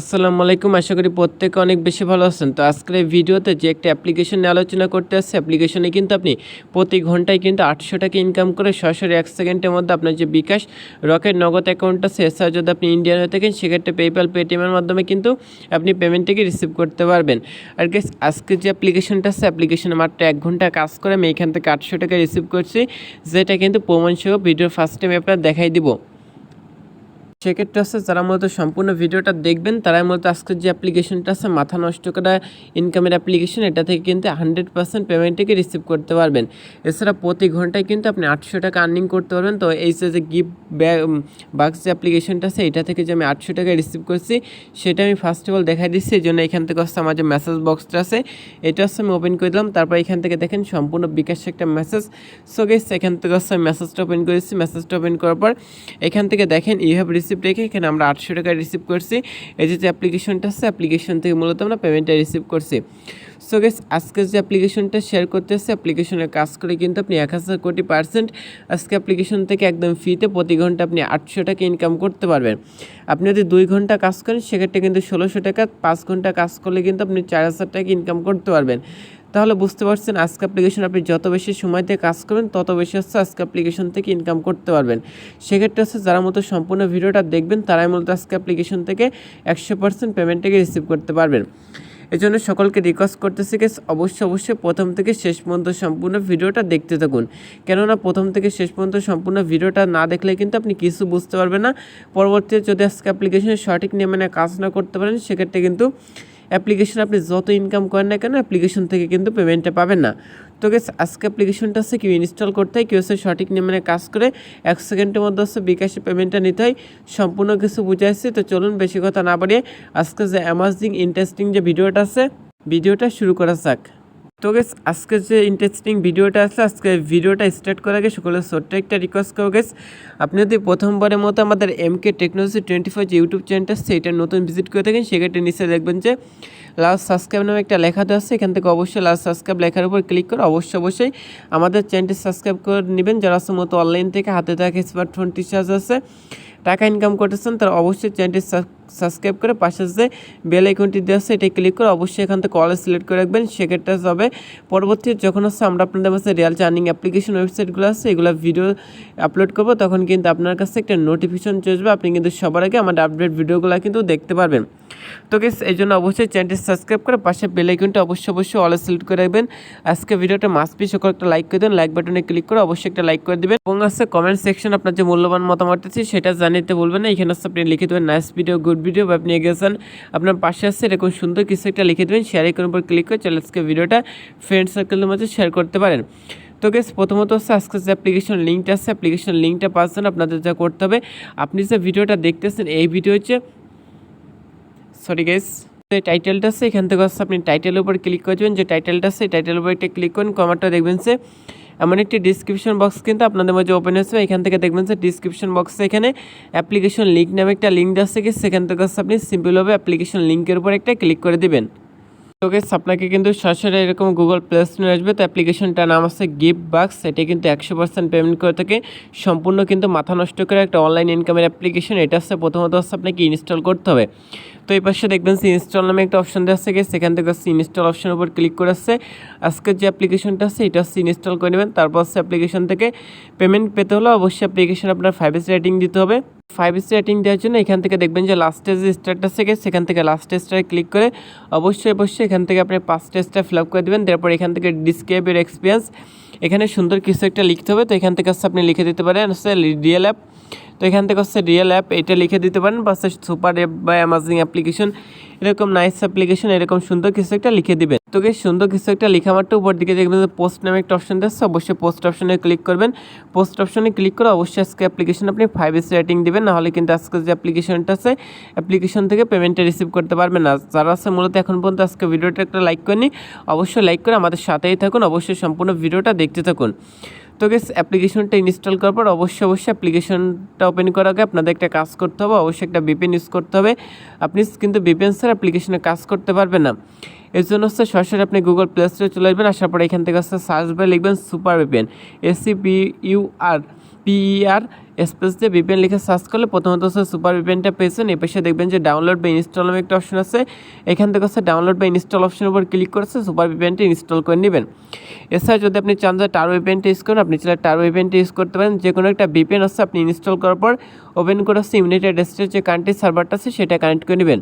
আসসালামু আলাইকুম। আশা করি প্রত্যেকে অনেক বেশি ভালো আছেন। তো আজকের এই ভিডিওতে যে একটা অ্যাপ্লিকেশন নিয়ে আলোচনা করতে আসছে অ্যাপ্লিকেশনে কিন্তু আপনি প্রতি ঘন্টায় কিন্তু আটশো টাকা ইনকাম করে সরাসরি এক সেকেন্ডের মধ্যে আপনার যে বিকাশ, রকেট নগদ অ্যাকাউন্ট আছে এছাড়া যদি আপনি ইন্ডিয়ান হয়ে থাকেন, সেক্ষেত্রে পেপ্যাল পেটিএমের মাধ্যমে কিন্তু আপনি পেমেন্টটিকে রিসিভ করতে পারবেন। আর গেস আজকে যে অ্যাপ্লিকেশনটা আছে অ্যাপ্লিকেশনে মাত্র এক ঘণ্টা কাজ করে আমি এখান থেকে আটশো টাকা রিসিভ করছি, যেটা কিন্তু প্রমাণ সহ ভিডিওর ফার্স্ট টাইম আপনার দেখাই দিব। সেক্ষেত্রে আছে যারা মূলত সম্পূর্ণ ভিডিওটা দেখবেন, তারাই মূলত আজকের যে অ্যাপ্লিকেশনটা আছে, মাথা নষ্ট করা ইনকামের অ্যাপ্লিকেশন এটা থেকে কিন্তু হান্ড্রেড পার্সেন্ট পেমেন্টটিকে রিসিভ করতে পারবেন। এছাড়া প্রতি ঘন্টায় কিন্তু আপনি আটশো টাকা আর্নিং করতে পারবেন। তো এই যে গিফট বাক্স যে অ্যাপ্লিকেশনটা আছে, এটা থেকে যে আমি আটশো টাকা রিসিভ করছি, সেটা আমি ফার্স্ট অফ অল দেখাই দিচ্ছি। এই জন্য এখান থেকে হচ্ছে আমার যে মেসেজ বক্সটা আছে, এটা হচ্ছে আমি ওপেন করে দিলাম। তারপর এখান থেকে দেখেন সম্পূর্ণ বিকাশ একটা মেসেজ সো এখান থেকে হচ্ছে আমি মেসেজটা ওপেন করেছি। মেসেজটা ওপেন করার পর এখান থেকে দেখেন ইউ হ্যাভ রিসিভ রেখে এখানে আমরা আটশো টাকা রিসিভ করছি। এই যে যে অ্যাপ্লিকেশনটা আছে অ্যাপ্লিকেশন থেকে মূলত আমরা পেমেন্টটা রিসিভ করছি। সো গেস আজকে যে অ্যাপ্লিকেশনটা শেয়ার করতে করতেছে অ্যাপ্লিকেশনের কাজ করে কিন্তু আপনি এক হাজার কোটি পার্সেন্ট আজকে অ্যাপ্লিকেশন থেকে একদম ফ্রিতে প্রতি ঘণ্টা আপনি আটশো টাকা ইনকাম করতে পারবেন। আপনি যদি দুই ঘণ্টা কাজ করেন, সেক্ষেত্রে কিন্তু ষোলোশো টাকা, পাঁচ ঘণ্টা কাজ করলে কিন্তু আপনি চার হাজার টাকা ইনকাম করতে পারবেন। তাহলে বুঝতে পারছেন, আজকে অ্যাপ্লিকেশন আপনি যত বেশি সময়তে কাজ করবেন, তত বেশি হচ্ছে আজকে অ্যাপ্লিকেশন থেকে ইনকাম করতে পারবেন। সেক্ষেত্রে হচ্ছে যারা মতো সম্পূর্ণ ভিডিওটা দেখবেন, তারাই মূলত আজকে অ্যাপ্লিকেশন থেকে একশো পার্সেন্ট পেমেন্টটাকে রিসিভ করতে পারবেন। এই জন্য সকলকে রিকোয়েস্ট করতেছি যে অবশ্যই অবশ্যই প্রথম থেকে শেষ পর্যন্ত সম্পূর্ণ ভিডিওটা দেখতে থাকুন। কেননা প্রথম থেকে শেষ পর্যন্ত সম্পূর্ণ ভিডিওটা না দেখলে কিন্তু আপনি কিছু বুঝতে পারবেন না। পরবর্তীতে যদি আজকে অ্যাপ্লিকেশনের সঠিক নিয়মে কাজ না করতে পারেন, সেক্ষেত্রে কিন্তু অ্যাপ্লিকেশন আপনি যত ইনকাম করেন না কেন অ্যাপ্লিকেশন থেকে কিন্তু পেমেন্টটা পাবেন না। তো গেস আজকে অ্যাপ্লিকেশনটা হচ্ছে কেউ ইনস্টল করতে হয়, কেউ সঠিক নিয়মে কাজ করে, এক সেকেন্ডের মধ্যে হচ্ছে বিকাশে পেমেন্টটা নিতে হয়, সম্পূর্ণ কিছু বুঝে আসছি। তো চলুন বেশি কথা না বাড়িয়ে, আজকে যে অ্যামাজিং ইন্টারেস্টিং যে ভিডিওটা আছে ভিডিওটা শুরু করা যাক। তো গেস আজকে যে ইন্টারেস্টিং ভিডিওটা আছে, আজকে ভিডিওটা স্টার্ট করার আগে সকলের ছোট্ট একটা রিকোয়েস্ট করো গেস আপনি যদি প্রথমবারের মতো আমাদের M K technology twenty five YouTube চ্যানেলটা আছে এটা নতুন ভিজিট করে থাকেন, সেক্ষেত্রে নিচে দেখবেন যে লাস্ট সাবস্ক্রাইব নামে একটা লেখা দেওয়া আছে। এখান থেকে অবশ্যই লাস্ট সাবস্ক্রাইব লেখার উপর ক্লিক করে অবশ্যই অবশ্যই আমাদের চ্যানেলটি সাবস্ক্রাইব করে নেবেন। যারা মতো অনলাইন থেকে হাতে থাকে স্মার্টফোন রিচার্জ আছে, টাকা ইনকাম করতেছেন, তারা অবশ্যই চ্যানেলটি সাবস্ক্রাইব করে পাশে যে বেল আইকনটি দেওয়া আছে এটা ক্লিক করে অবশ্যই এখান থেকে কল সিলেক্ট করে রাখবেন। সেক্ষেত্রে হবে পরবর্তী যখন হচ্ছে আমরা আপনাদের কাছে রিয়াল চার্নিং অ্যাপ্লিকেশন ওয়েবসাইটগুলো আছে, এগুলো ভিডিও আপলোড করব, তখন কিন্তু আপনার কাছে একটা নোটিফিকেশন চলবে আপনি কিন্তু সবার আগে আমাদের আপডেট ভিডিওগুলো কিন্তু দেখতে পারবেন। তো গেস এই জন্য অবশ্যই চ্যানেলটি সাবস্ক্রাইব করে পাশে বেল আইকনটা অবশ্যই অবশ্যই অল সিলেক্ট করে রাখবেন। আজকে ভিডিওটা মাস পি সকল একটা লাইক করে দেন লাইক বাটনে ক্লিক করে অবশ্যই একটা লাইক করে দেবেন। এবং আছে কমেন্ট সেকশন আপনার যে মূল্যবান মতামত আছে, সেটা জানিতে বলবেন না। এখানে আপনি লিখে দেবেন নাইস ভিডিও গুড ভিডিও বা আপনি এগিয়েছেন আপনার পাশে আসছে এরকম সুন্দর কিছু একটা লিখে দেবেন। শেয়ার আইকনের উপর ক্লিক করে চলে আজকে ভিডিওটা ফ্রেন্ড সার্কেলের মধ্যে শেয়ার করতে পারেন। তো গেস প্রথমত হচ্ছে আজকে যে অ্যাপ্লিকেশন লিঙ্কটা আছে অ্যাপ্লিকেশন লিঙ্কটা পাচ্ছেন আপনাদের যা করতে হবে, আপনি যে ভিডিওটা দেখতেছেন, এই ভিডিও হচ্ছে সরি গেস যে টাইটেলটা আছে, এখান থেকে হচ্ছে আপনি টাইটেলের উপর ক্লিক করে দেবেন। যে টাইটেলটা আছে টাইটেলের উপর একটা ক্লিক করুন কমারটা দেখবেন যে এমন একটি ডিসক্রিপশন বক্স কিন্তু আপনাদের মাঝে ওপেন হয়েছে। এখান থেকে দেখবেন যে ডিসক্রিপশন বক্সে এখানে অ্যাপ্লিকেশন লিঙ্ক নামে একটা লিঙ্ক আছে কি? সেখান থেকে আপনি সিম্পলভাবে অ্যাপ্লিকেশন লিঙ্কের উপর একটা ক্লিক করে দেবেন। তো গেস আপনাকে কিন্তু সরাসরি এরকম গুগল প্লে স্টোরে আসবে। তো অ্যাপ্লিকেশনটার নাম আছে গিফট বাক্স এটা কিন্তু একশো পার্সেন্ট পেমেন্ট করে থাকে। সম্পূর্ণ কিন্তু মাথা নষ্ট করে একটা অনলাইন ইনকামের অ্যাপ্লিকেশন এটা হচ্ছে প্রথমত হচ্ছে আপনাকে ইনস্টল করতে হবে। তো এই পাশে দেখবেন সে ইনস্টল নামে একটা অপশন দেওয়া আছে, সেখান থেকে সি ইনস্টল অপশনের উপর ক্লিক করে আসছে আজকের যে অ্যাপ্লিকেশনটা আছে, এটা সি ইনস্টল করে নেবেন। তারপর হচ্ছে অ্যাপ্লিকেশন থেকে পেমেন্ট পেতে হলে অবশ্যই অ্যাপ্লিকেশন আপনার ফাইভ এস রেটিং দিতে হবে। ফাইভ এস রেটিং দেওয়ার জন্য এখান থেকে দেখবেন যে লাস্টে যে স্টারটা থেকে সেখান থেকে লাস্ট স্টারে ক্লিক করে অবশ্যই অবশ্যই এখান থেকে আপনি পাঁচ টেস্টটা ফিল আপ করে দেবেন। তারপর এখান থেকে ডিসক্রাইবের এক্সপিরিয়েন্স এখানে সুন্দর কিছু একটা লিখতে হবে। তো এখান থেকে হচ্ছে আপনি লিখে দিতে পারেন হচ্ছে রিয়েল অ্যাপ তো এখান থেকে হচ্ছে রিয়েল অ্যাপ এটা লিখে দিতে পারেন, বা হচ্ছে সুপার অ্যাপ বা অ্যামাজিং অ্যাপ্লিকেশন এরকম নাইস অ্যাপ্লিকেশন এরকম সুন্দর কিছু একটা লিখে দিবেন। তো সুন্দর কিছু একটা লেখা মাত্র উপর দিকে দেখবেন যে পোস্ট নামে একটা অপশন দিচ্ছে অবশ্যই পোস্ট অপশনে ক্লিক করবেন। পোস্ট অপশনে ক্লিক করে অবশ্যই আজকে অ্যাপ্লিকেশন আপনি ফাইভ এস রেটিং দিবেন, নাহলে কিন্তু আজকে যে অ্যাপ্লিকেশনটা আছে অ্যাপ্লিকেশন থেকে পেমেন্টটা রিসিভ করতে পারবেন না। যারা আছে মূলত এখন পর্যন্ত আজকে ভিডিওটা একটা লাইক করেনি অবশ্যই লাইক করে আমাদের সাথেই থাকুন, অবশ্যই সম্পূর্ণ ভিডিওটা দেখতে থাকুন। তো অ্যাপ্লিকেশনটা ইনস্টল করার পর অবশ্যই অবশ্যই অ্যাপ্লিকেশনটা ওপেন করার আগে আপনাদের একটা কাজ করতে হবে। অবশ্যই একটা বিপিএন ইউজ করতে হবে। আপনি কিন্তু বিপিএন স্যার অ্যাপ্লিকেশনে কাজ করতে পারবেন না। এর জন্য হচ্ছে সরাসরি আপনি গুগল প্লে স্টোরে চলে আসবেন। আসার পরে এখান থেকে হচ্ছে সার্চ বাই লিখবেন super VPN ACP you R PER space দিয়ে ভিপিএন লিখে সার্চ করলে প্রথমত হচ্ছে সুপার ভিপিএনটা পেয়েছেন। এই পাশে দেখবেন যে ডাউনলোড বা ইনস্টল নামে একটা অপশন আছে। এখান থেকে হচ্ছে ডাউনলোড বা ইনস্টল অপশনের উপর ক্লিক করেছে সুপার ভিপিএনটা ইনস্টল করে নেবেন। এছাড়া যদি আপনি চান যে টার ভিপিএনটা ইউজ করেন, আপনি চাইলে টার ভিপিএনটা ইউজ করতে পারেন। যে কোনো একটা ভিপিএন হচ্ছে আপনি ইনস্টল করার পর ওপেন করে হচ্ছে ইউনাইটেড স্টেটের যে কান্ট্রি সার্ভারটা আছে, সেটা কানেক্ট করে নেবেন।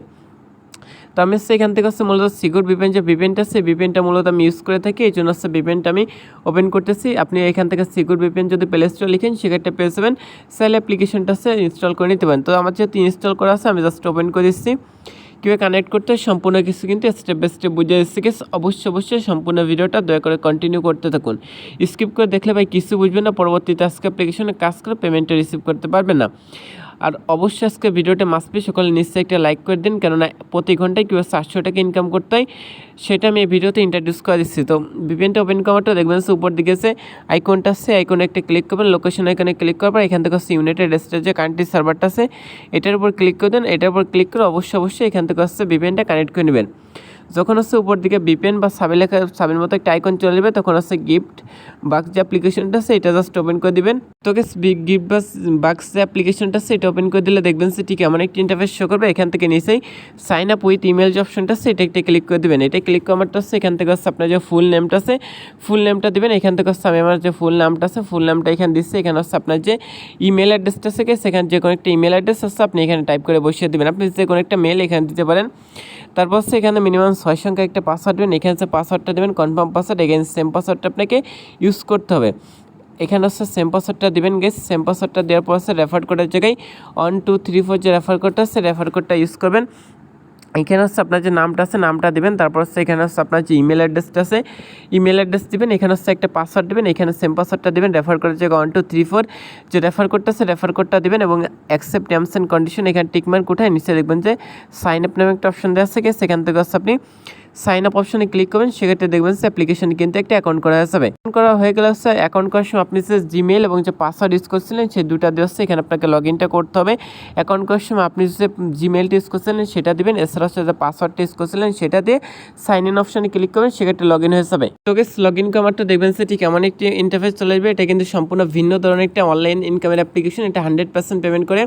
তো আমি হচ্ছে এখান থেকে হচ্ছে মূলত সিকিউর ভিপেন যে ভিপেনটা আছে ভিপেনটা মূলত আমি ইউজ করে থাকি। এই জন্য হচ্ছে ভিপেনটা আমি ওপেন করতেছি। আপনি এখান থেকে সিকিউর ভিপেন যদি প্লে স্টোর লিখেন, সেক্ষেত্রে পেয়ে যাবেন। সেল অ্যাপ্লিকেশনটা আছে ইনস্টল করে নিতে পারেন। তো আমার যেহেতু ইনস্টল করা আছে, আমি জাস্ট ওপেন করে দিচ্ছি। কীভাবে কানেক্ট করতে সম্পূর্ণ কিছু কিন্তু স্টেপ বাই স্টেপ বুঝে এসেছি গেছে অবশ্যই অবশ্যই সম্পূর্ণ ভিডিওটা দয়া করে কন্টিনিউ করতে থাকুন। স্কিপ করে দেখলে ভাই কিছু বুঝবেন না, পরবর্তীতে আজকে অ্যাপ্লিকেশনে কাজ করে পেমেন্টটা রিসিভ করতে পারবেন না। আর অবশ্যই আজকে ভিডিওটা মাসপি সকলে নিশ্চয়ই একটা লাইক করে দিন, কেননা প্রতি ঘন্টায় কীভাবে চারশো টাকা ইনকাম করতে হয়, সেটা আমি এই ভিডিওতে ইন্ট্রোডিউস করে দিচ্ছি। তো ভিপিএনটা ওপেন করাটা দেখবেন সে উপর দিকে আছে আইকনটা আছে আইকনে একটা ক্লিক করবেন লোকেশন আইকনে ক্লিক করার পর এখান থেকে হচ্ছে ইউনাইটেড স্টেটের যে কান্ট্রি সার্ভারটা আছে, এটার উপর ক্লিক করে দেন, এটার উপর ক্লিক করে অবশ্যই অবশ্যই এখান থেকে হচ্ছে ভিপিএনটা কানেক্ট করে নেবেন। যখন হচ্ছে উপর দিকে বিপেন বা সাবে লেখা সাবের মতো একটা আইকন চলে যাবে, তখন হচ্ছে গিফট বাক্স যে অ্যাপ্লিকেশনটা আছে, এটা জাস্ট ওপেন করে দিবেন। তোকে গিফট বা বাক্স যে অ্যাপ্লিকেশনটা আছে, এটা ওপেন করে দিলে দেখবেন সে ঠিক এমন একটি ইন্টারফেস শো করবে। এখান থেকে নিচেই সাইন আপ উইথ ইমেল যে অপশনটা আছে, এটা একটা ক্লিক করে দেবেন। এটা ক্লিক করারটা হচ্ছে এখান থেকে হচ্ছে আপনার যে ফুল নেমটা আছে ফুল নেমটা দিবেন। এখান থেকে হচ্ছে আমি আমার যে ফুল নামটা আছে ফুল নামটা এখানে দিচ্ছি। এখানে হচ্ছে আপনার যে ইমেল অ্যাড্রেসটা থেকে সেখানে যে কোনো একটা ইমেল অ্যাড্রেস আছে, আপনি এখানে টাইপ করে বসিয়ে দেবেন। আপনি যে কোনো একটা মেল এখানে দিতে পারেন। তারপর হচ্ছে এখানে মিনিমাম ছয় সংখ্যা একটা পাসওয়ার্ড দেবেন, এখানে হচ্ছে পাসওয়ার্ডটা দেবেন কনফার্ম পাসওয়ার্ড এখানে সেম পাসওয়ার্ডটা আপনাকে ইউজ করতে হবে। এখানে হচ্ছে সেম পাসওয়ার্ডটা দেবেন গেস সেম পাসওয়ার্ডটা দেওয়ার পর হচ্ছে রেফার কোডের জায়গায় ওয়ান টু থ্রি ফোর যে রেফার কোডটা আছে রেফার কোডটা ইউজ করবেন। এখানে হচ্ছে আপনার যে নামটা আছে, নামটা দেবেন, তারপর হচ্ছে এখানে হচ্ছে আপনার যে ইমেল অ্যাড্রেসটা আছে ইমেল অ্যাড্রেস দেবেন, এখানে হচ্ছে একটা পাসওয়ার্ড দেবেন, এখানে সেম পাসওয়ার্ডটা দেবেন রেফার করে যে ওয়ান টু থ্রি ফোর যে রেফার কোডটা আছে রেফার কোডটা দেবেন এবং অ্যাকসেপ্ট টার্মস অ্যান্ড কন্ডিশন এখানে টিকমার্ক কোথায় নিচে দেখবেন যে সাইন আপ নামে একটা অপশন দেওয়া আছে সেখান থেকে হচ্ছে আপনি সাইন আপ অপশনে ক্লিক করবেন, সেক্ষেত্রে দেখবেন যে অ্যাপ্লিকেশন কিন্তু একটা অ্যাকাউন্ট করা যাবে অ্যাকাউন্ট করা হয়ে গেলে হচ্ছে অ্যাকাউন্ট করার সময় আপনি যে জিমেল এবং যে পাসওয়ার্ড ইউজ করছিলেন, সেই দুটা দিয়ে হচ্ছে এখানে আপনাকে লগ ইনটা করতে হবে। অ্যাকাউন্ট করার সময় আপনি যে জিমেলটা ইউজ করছিলেন, সেটা দিবেন। এছাড়া হচ্ছে যে পাসওয়ার্ডটা ইউজ করছিলেন, সেটা দিয়ে সাইন ইন অপশনে ক্লিক করবেন, সেক্ষেত্রে লগ ইন হয়ে যাবে। তো গেস লগ ইন করারটা দেখবেন সে ঠিক এমন একটি ইন্টারফেস চলে আসবে। এটা কিন্তু সম্পূর্ণ ভিন্ন ধরনের একটা অনলাইন ইনকামের অ্যাপ্লিকেশন এটা হান্ড্রেড পার্সেন্ট পেমেন্ট করে।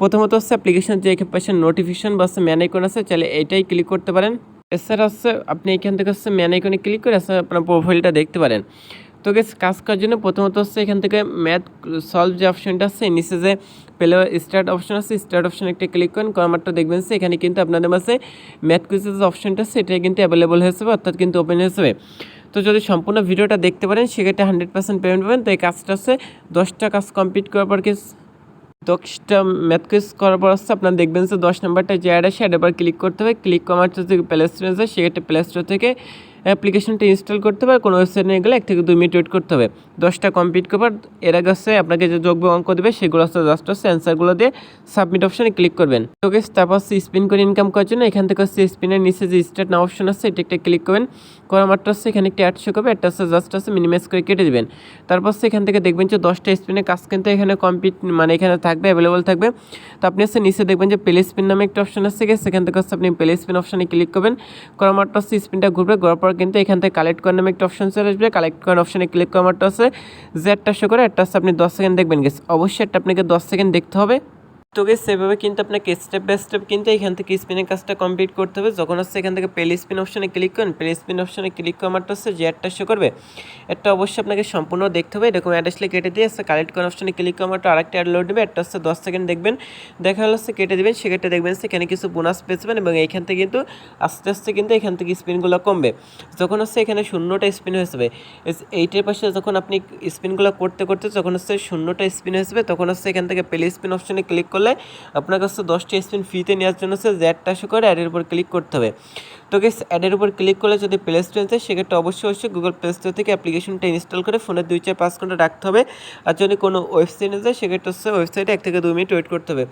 প্রথমত হচ্ছে অ্যাপ্লিকেশন যে পাশে নোটিফিকেশন বা হচ্ছে ম্যান আছে, চাইলে এটাই ক্লিক করতে পারেন। এছাড়া হচ্ছে আপনি এখান থেকে হচ্ছে ম্যান আইকনে ক্লিক করে আসলে আপনার প্রোফাইলটা দেখতে পারেন। তো গেস কাজ করার জন্য প্রথমত হচ্ছে এখান থেকে ম্যাথ সলভ যে অপশনটা আছে, নিচে যে পেলে স্টার্ট অপশন আছে স্টার্ট অপশন একটা ক্লিক করেন করামারটা দেখবেন সে এখানে কিন্তু আপনাদের মাঝে ম্যাথ কুইজের যে অপশনটা আছে এটা কিন্তু অ্যাভেলেবল হয়ে যাবে, অর্থাৎ কিন্তু ওপেন হয়ে যাবে। তো যদি সম্পূর্ণ ভিডিওটা দেখতে পারেন, সেক্ষেত্রে হান্ড্রেড পার্সেন্ট পেমেন্ট পাবেন। তো এই কাজটা হচ্ছে দশটা কাজ কমপ্লিট করার পর কি দশটা ম্যাথ কুইজ করার পর হচ্ছে আপনার দেখবেন যে দশ নম্বরটা যে অ্যাড আছে অ্যাডের পর ক্লিক করতে হবে। ক্লিক করার থেকে প্লে স্টোর আছে সেক্ষেত্রে প্লে স্টোর থেকে অ্যাপ্লিকেশনটা ইনস্টল করতে হবে কোনো ওয়েবসাইট নিয়ে গেলে এক থেকে দুই মিনিট ওয়েট করতে হবে। দশটা কমপ্লিট করবার এর আগে হচ্ছে আপনাকে যে যোগ্য অঙ্ক দেবে সেগুলো হচ্ছে জাস্ট হচ্ছে অ্যান্সারগুলো দিয়ে সাবমিট অপশানে ক্লিক করবেন। তো তারপর হচ্ছে স্পিন করে ইনকাম করার জন্য এখান থেকে হচ্ছে স্পিনের নিচে যে স্টার্ট না অপশন আছে এটা একটা ক্লিক করবেন। করা মাত্র হচ্ছে এখানে একটি অ্যাড শো করবে একটা হচ্ছে জাস্ট হচ্ছে মিনিমাইজ করে কেটে দেবেন। তারপর এখান থেকে দেখবেন যে দশটা স্পিনের কাজ কিন্তু এখানে কমপ্লিট মানে এখানে থাকবে অ্যাভেলেবল থাকবে। তো আপনি হচ্ছে নিচে দেখবেন যে প্লে স্পিন নামে একটা অপশন আছে, সেখান থেকে হচ্ছে আপনি প্লে স্পিন অপশানে ক্লিক করবেন। করা মাত্র হচ্ছে স্পিনটা ঘুরবে, ঘোরার পর কিন্তু এখান থেকে কালেক্ট করার নামে একটা অপশন চলে আসবে। কালেক্ট করার অপশনে ক্লিক করা মাত্র আছে। যে একটা শো করে, একটা আছে আপনি দশ সেকেন্ড দেখবেন গেছে অবশ্যই একটা আপনাকে দশ সেকেন্ড দেখতে হবে। তো গেস সেভাবে কিন্তু আপনাকে স্টেপ বাই স্টেপ কিন্তু এখান থেকে স্পিনের কাজটা কমপ্লিট করতে হবে। যখন হচ্ছে এখান থেকে প্লে স্পিন অপশানে ক্লিক করেন প্লে স্পিন অপশানে ক্লিক করা মাত্র হচ্ছে যে একটা শো করবে। একটা অবশ্যই আপনাকে সম্পূর্ণ দেখতে হবে। এরকম অ্যাড আসলে কেটে দিয়ে হচ্ছে কালেক্ট করার অপশনে ক্লিক করা মাত্র আরেকটা অ্যাড লোড দেবে। একটা হচ্ছে দশ সেকেন্ড দেখবেন। দেখা হলো হচ্ছে কেটে দেবেন। সেক্ষেত্রে দেখবেন সেখানে কিছু বোনাস পেয়েছেন এবং এখান থেকে কিন্তু আস্তে আস্তে কিন্তু এখান থেকে স্পিনগুলো কমবে। যখন হচ্ছে এখানে শূন্যটা স্পিন হয়ে যাবে এইটের পাশে যখন আপনি স্পিনগুলো করতে করতে যখন হচ্ছে শূন্যটা স্পিন হয়ে যাবে, তখন হচ্ছে এখান থেকে প্লে স্পিন অপশানে ক্লিক করলে আপনার কাছে দশটা স্পিন ফ্রিতে নেওয়ার জন্য হচ্ছে জ্যাড টাসে করে অ্যাডের উপর ক্লিক করতে হবে। তো গেস অ্যাডের উপর ক্লিক করলে যদি প্লে স্টোর যায়, সেক্ষেত্রে অবশ্যই অবশ্যই গুগল প্লে স্টোর থেকে অ্যাপ্লিকেশনটা ইনস্টল করে ফোনের দুই চার পাঁচ ঘণ্টা রাখতে হবে। আর যদি কোনো ওয়েবসাইটে যায়, সেক্ষেত্রে হচ্ছে ওয়েবসাইটে এক থেকে দুই মিনিট ওয়েট করতে হবে।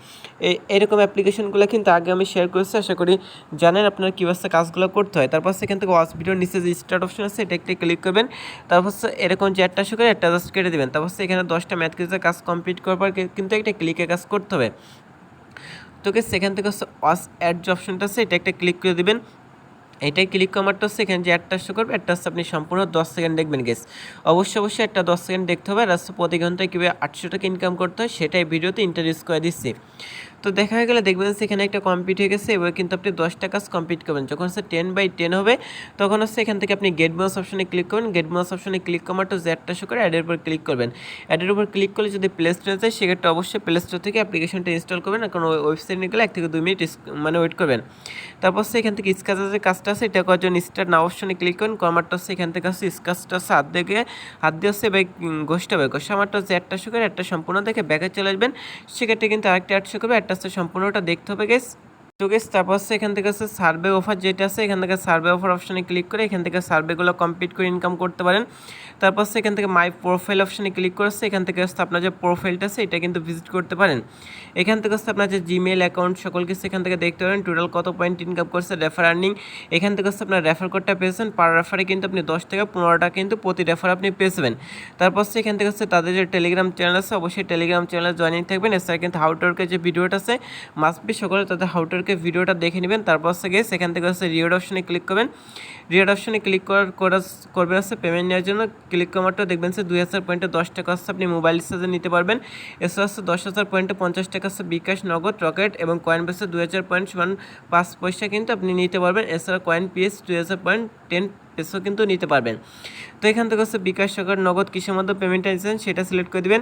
এরকম অ্যাপ্লিকেশনগুলো কিন্তু আগে আমি শেয়ার করেছি, আশা করি জানেন আপনারা কীভাবে কাজগুলো করতে হয়। তারপর সেখান থেকে ওয়াচ ভিডিওর নিচে যে স্টার্ট অপশন আছে, এটা একটা ক্লিক করবেন। তারপর হচ্ছে এরকম যে একটা শো করে একটা জাস্ট কেটে দেবেন। তারপর এখানে দশটা ম্যাথ কিউজের কাজ কমপ্লিট করার পর কিন্তু একটা ক্লিকে কাজ করতে হবে। তোকে সেখান থেকে হচ্ছে ওয়াস অ্যাড যে অপশনটা আছে, এটা একটা ক্লিক করে দেবেন। এটাই ক্লিক করার হচ্ছে এখানে যে একটা শো করবে হচ্ছে আপনি সম্পূর্ণ দশ সেকেন্ড দেখবেন গেস অবশ্যই অবশ্যই একটা দশ সেকেন্ড দেখতে হবে। হচ্ছে প্রতি ঘন্টায় কীভাবে আটশো টাকা ইনকাম করতে হয়, সেটাই ভিডিওতে ইন্ট্রোডিউস করে দিচ্ছি। তো দেখা হয়ে গেলে দেখবেন সেখানে একটা কমপ্লিট হয়ে গেছে, এবার কিন্তু আপনি দশটা কাজ কমপ্লিট করবেন। যখন হচ্ছে টেন বাই টেন হবে, তখন হচ্ছে এখান থেকে আপনি গেট বোনাস অপশনে ক্লিক করবেন। গেট বোনাস অপশনে ক্লিক কমারটা যে একটা শো করে অ্যাডের উপর ক্লিক করবেন। অ্যাডের উপর ক্লিক করলে যদি প্লে স্টোরে যায়, সেক্ষেত্রে অবশ্যই প্লে স্টোর থেকে অ্যাপ্লিকেশনটা ইনস্টল করবেন কোনো ওয়েবসাইট নিয়ে গেলে এক থেকে দুই মিনিট মানে ওয়েট করবেন। তারপর হচ্ছে এখান থেকে স্কাচের যে কাজটা আছে, এটা করার জন্য স্টার্ট না অপশনে ক্লিক করুন। কমারটা হচ্ছে এখান থেকে হচ্ছে স্কাচটা হচ্ছে হাত দেখে হাত দিয়ে হচ্ছে এবার গোষ্ঠটা হবে। গোষ্ঠ আমারটা হচ্ছে শো করে একটা সম্পূর্ণ দেখে ব্যাকে চলে আসবেন। সেক্ষেত্রে কিন্তু আরেকটা অ্যাড শো করবে একটা হচ্ছে সম্পূর্ণটা দেখতে হবে গেস তো গেস তারপর হচ্ছে এখান থেকে হচ্ছে সার্ভে অফার যেটা আছে, এখান থেকে সার্ভে অফার অপশানে ক্লিক করে এখান থেকে সার্ভেগুলো কমপ্লিট করে ইনকাম করতে পারেন। তারপর হচ্ছে এখান থেকে মাই প্রোফাইল অপশানে ক্লিক করে এখান থেকে হচ্ছে আপনার যে প্রোফাইলটা আছে, এটা কিন্তু ভিজিট করতে পারেন। এখান থেকে হচ্ছে আপনার যে জিমেল অ্যাকাউন্ট সকল কিছু এখান থেকে দেখতে পারেন টোটাল কত পয়েন্ট ইনকাম করছে রেফার আর্নিং এখান থেকে হচ্ছে আপনার রেফার কোডটা পেয়েছেন পার রেফারে কিন্তু আপনি দশ থেকে পনেরোটা কিন্তু প্রতি রেফার আপনি পেয়েছেন। তারপর হচ্ছে এখান থেকে হচ্ছে তাদের যে টেলিগ্রাম চ্যানেল আছে, অবশ্যই টেলিগ্রাম চ্যানেলে জয়েনিং থাকবেন। এছাড়া কিন্তু হাউটওয়ার্কের যে ভিডিওটা আছে মাস্ট বি সকলে তাদের হাউটওয়ার্কের ভিডিওটা দেখে নেবেন, তারপর হচ্ছে গিয়ে সেখান থেকে হচ্ছে রিওয়ার্ড অপশনে ক্লিক করবেন। রিওয়ার্ড অপশনে ক্লিক করার করা করবেন হচ্ছে পেমেন্ট নেওয়ার জন্য। ক্লিক কমারটা দেখবেন সে দুই হাজার পয়েন্টে দশ টাকা হচ্ছে আপনি মোবাইল রিচার্জে নিতে পারবেন। এছাড়া হচ্ছে দশ হাজার পয়েন্টে পঞ্চাশ টাকা হচ্ছে বিকাশ, নগদ, রকেট এবং কয়েন বেসে দুই হাজার পয়েন্ট সমান পাঁচ পয়সা কিন্তু আপনি নিতে পারবেন। এছাড়া কয়েন পিএস দুই হাজার পয়েন্ট টেন পেসও কিন্তু নিতে পারবেন। তো এখান থেকে হচ্ছে বিকাশ সরকার নগদ কিসের মধ্যে পেমেন্টটা নিচ্ছেন সেটা সিলেক্ট করে দেবেন।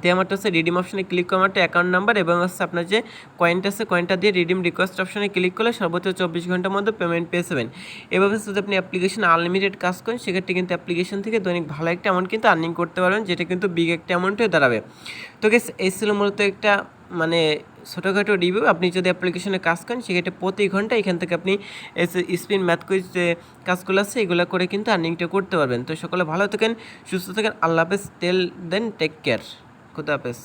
দিয়ে আমারটা হচ্ছে রিডিম অপশনে ক্লিক করে আমারটা অ্যাকাউন্ট নাম্বার এবং হচ্ছে আপনার যে কয়েনটা আছে কয়েনটা দিয়ে রিডিম রিকোয়েস্ট অপশনে ক্লিক করলে সর্বোচ্চ চব্বিশ ঘণ্টার মধ্যে পেমেন্ট পেয়ে যাবেন। এভাবে যদি আপনি অ্যাপ্লিকেশন আনলিমিটেড কাজ করেন, সেক্ষেত্রে কিন্তু অ্যাপ্লিকেশন থেকে দৈনিক ভালো একটা অ্যামাউন্ট কিন্তু আর্নিং করতে পারবেন, যেটা কিন্তু বিগ একটা অ্যামাউন্ট হয়ে দাঁড়াবে। তো গেস এই ছিল মূলত একটা মানে ছোটোখাটো রিভিউ আপনি যদি অ্যাপ্লিকেশনে কাজ করেন, সেক্ষেত্রে প্রতি ঘণ্টা এখান থেকে আপনি স্পিন ম্যাথ কুইজ যে কাজগুলো আছে, এগুলো করে কিন্তু আর্নিংটা করতে পারবেন। তো সকলে ভালো থাকেন, সুস্থ থাকেন, আল্লাহ হাফেজ টেল দেন টেক কেয়ার খুদা হাফেজ।